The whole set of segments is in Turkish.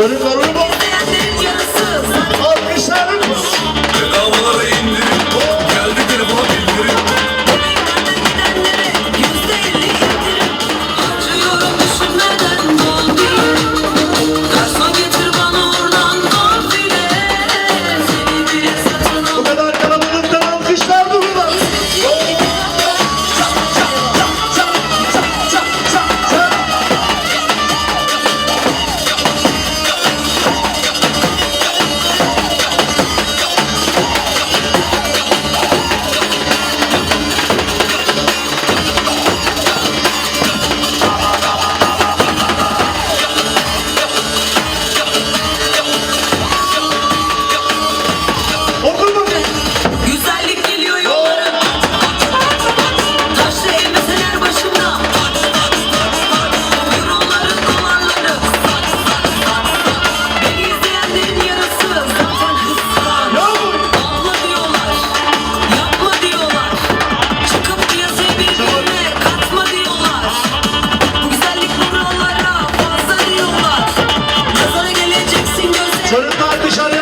Çocukların পরিসরে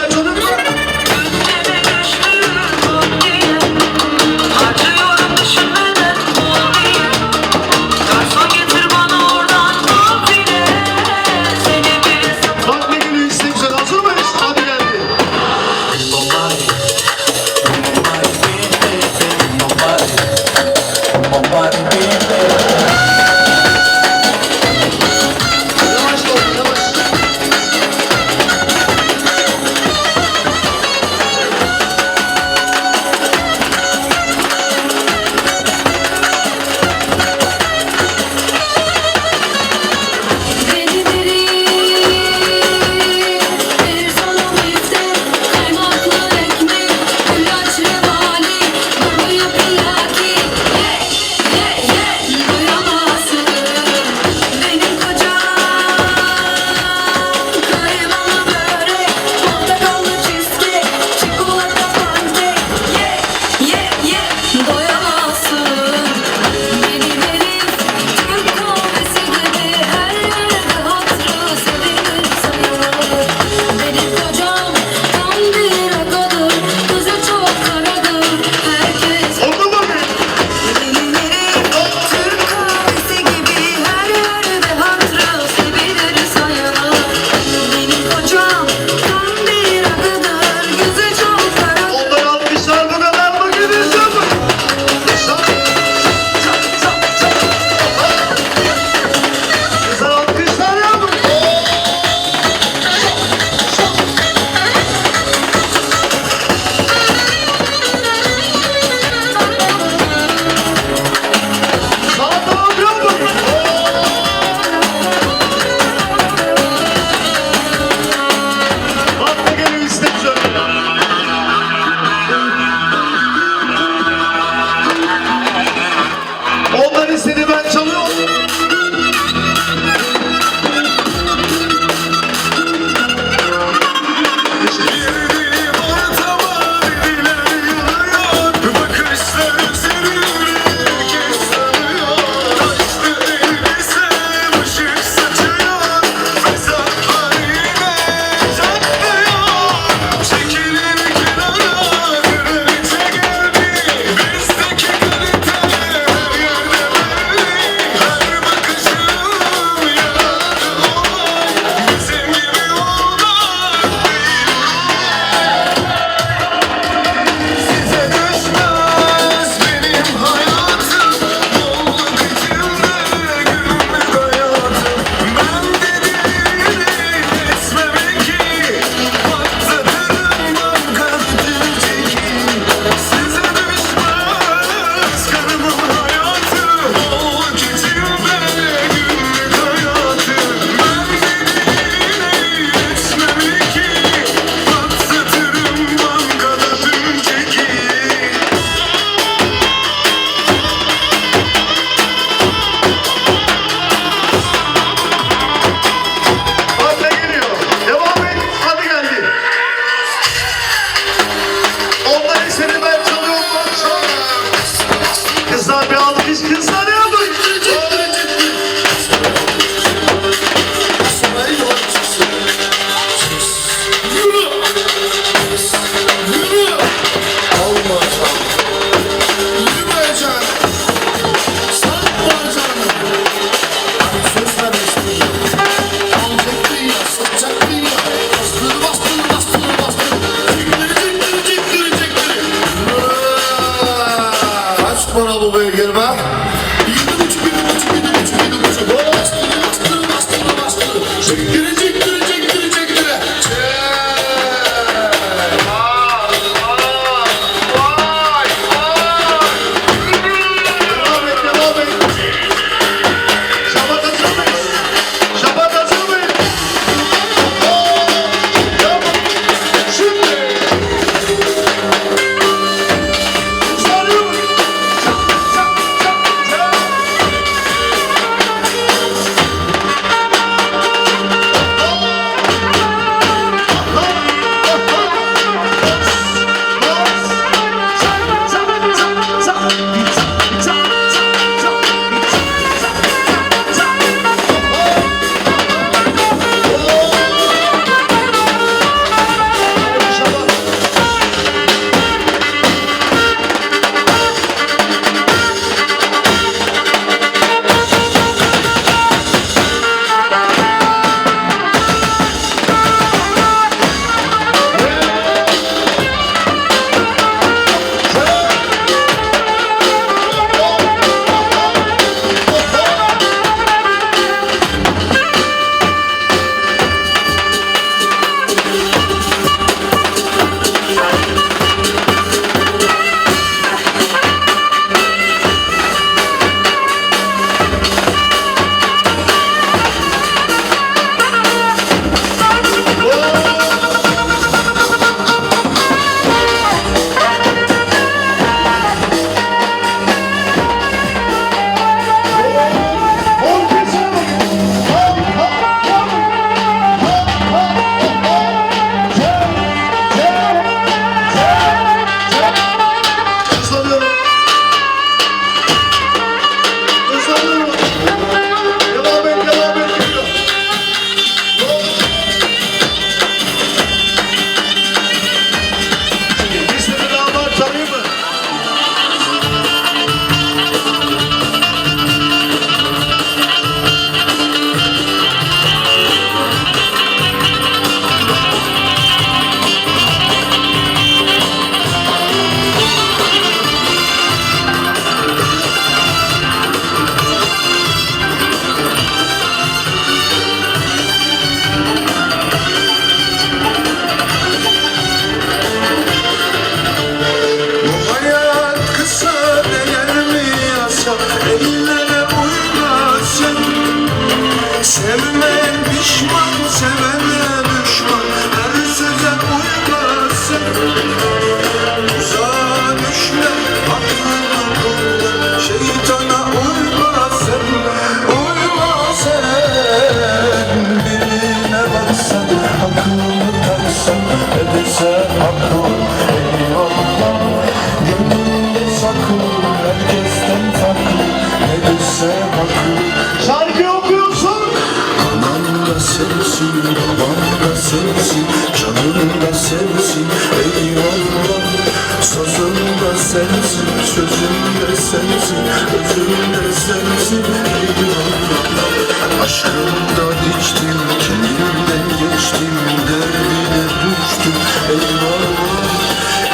Sözüm de sensin, özüm de sensin eyvallah Aşkımdan içtim, kimimden geçtim Derdine düştüm. Eyvallah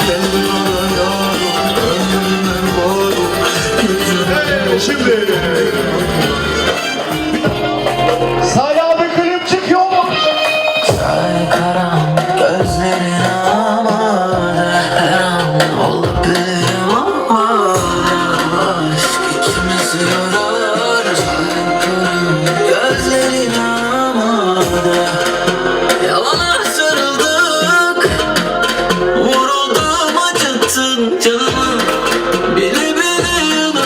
Gel bana yarım, ömrüme varım Yüzüme şimdi. eyvallah